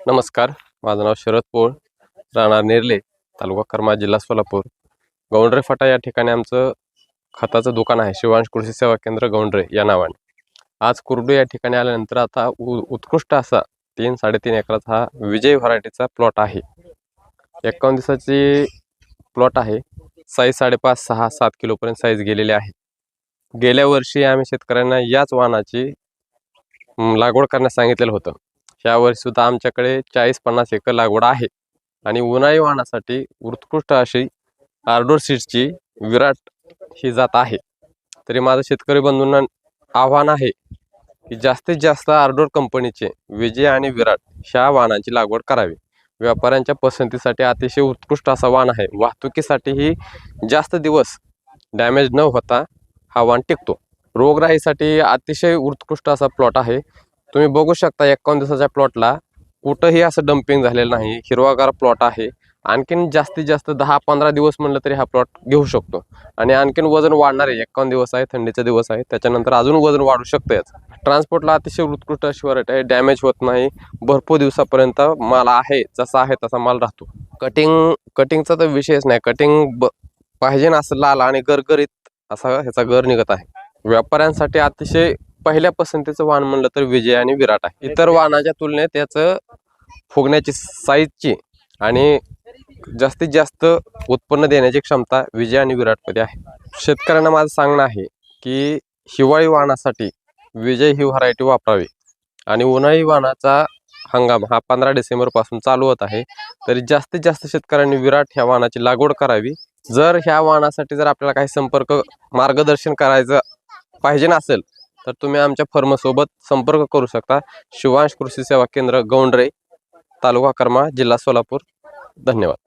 नमस्कार. माझं नाव शरद पोळ राहणार नेरले तालुका कर्मा जिल्हा सोलापूर. गौंडरे फाटा या ठिकाणी आमचं खताचं दुकान आहे. शिवांश कृषी सेवा केंद्र गौंडरे या नावाने. आज कुर्डू या ठिकाणी आल्यानंतर आता उ उत्कृष्ट असा तीन साडेतीन एकराचा हा विजय व्हरायटीचा प्लॉट आहे. एकावन्न दिवसाची प्लॉट आहे. साईज साडेपाच सहा सात किलोपर्यंत साईज गेलेली आहे. गेल्या वर्षी आम्ही शेतकऱ्यांना याच वाहनाची लागवड करण्यास सांगितलेलं होतं. यावर्षी सुद्धा आमच्याकडे चाळीस पन्नास एकर लागवड आहे. आणि उन्हाळी वाहनासाठी उत्कृष्ट अशी आर्डोर सीड्सची विराट ही जात आहे. तरी माझं शेतकरी बंधूंना आव्हान आहे की जास्तीत जास्त आर्डोर कंपनीचे विजय आणि विराट ह्या वाहनांची लागवड करावी. व्यापाऱ्यांच्या पसंतीसाठी अतिशय उत्कृष्ट असा वाहन आहे. वाहतुकीसाठीही जास्त दिवस डॅमेज न होता हा वाहन टिकतो. रोगराईसाठी अतिशय उत्कृष्ट असा प्लॉट आहे. तुम्ही बघू शकता एकावन्न दिवसाच्या प्लॉटला कुठंही असं डम्पिंग झालेलं नाही. हिरवागार प्लॉट आहे. आणखीन जास्तीत जास्त दहा पंधरा दिवस म्हणलं तरी हा प्लॉट घेऊ शकतो. आणि आणखीन वजन वाढणार आहे. एकावन्न दिवस आहे थंडीचा दिवस आहे. त्याच्यानंतर अजून वजन वाढू शकतं याचं ट्रान्सपोर्टला अतिशय उत्कृष्ट अशी व्हरायटी आहे. डॅमेज होत नाही. भरपूर दिवसापर्यंत माल आहे जसा आहे तसा माल राहतो. कटिंग कटिंगचा तर विषयच नाही. कटिंग ब पाहिजे ना असं लाल आणि गरगरीत असा ह्याचा गर निघत आहे. व्यापाऱ्यांसाठी अतिशय पहिल्या पसंतीचं वाहन म्हणलं तर विजय आणि विराट आहे. इतर वाहनाच्या तुलनेत याचं फुगण्याची साईजची आणि जास्तीत जास्त उत्पन्न देण्याची क्षमता विजय आणि विराटमध्ये आहे. शेतकऱ्यांना माझं सांगणं आहे की हिवाळी वाहनासाठी विजय ही व्हरायटी वापरावी. आणि उन्हाळी वाहनाचा हंगाम हा पंधरा डिसेंबरपासून चालू होत आहे. तरी जास्तीत जास्त शेतकऱ्यांनी विराट ह्या वाहनाची लागवड करावी. जर ह्या वाहनासाठी जर आपल्याला काही संपर्क मार्गदर्शन करायचं पाहिजे नसेल तर तुम्ही आमच्या फर्मसोबत संपर्क करू शकता. शिवांश कृषी सेवा केंद्र गौंडरे तालुका कर्मा जिल्हा सोलापूर. धन्यवाद.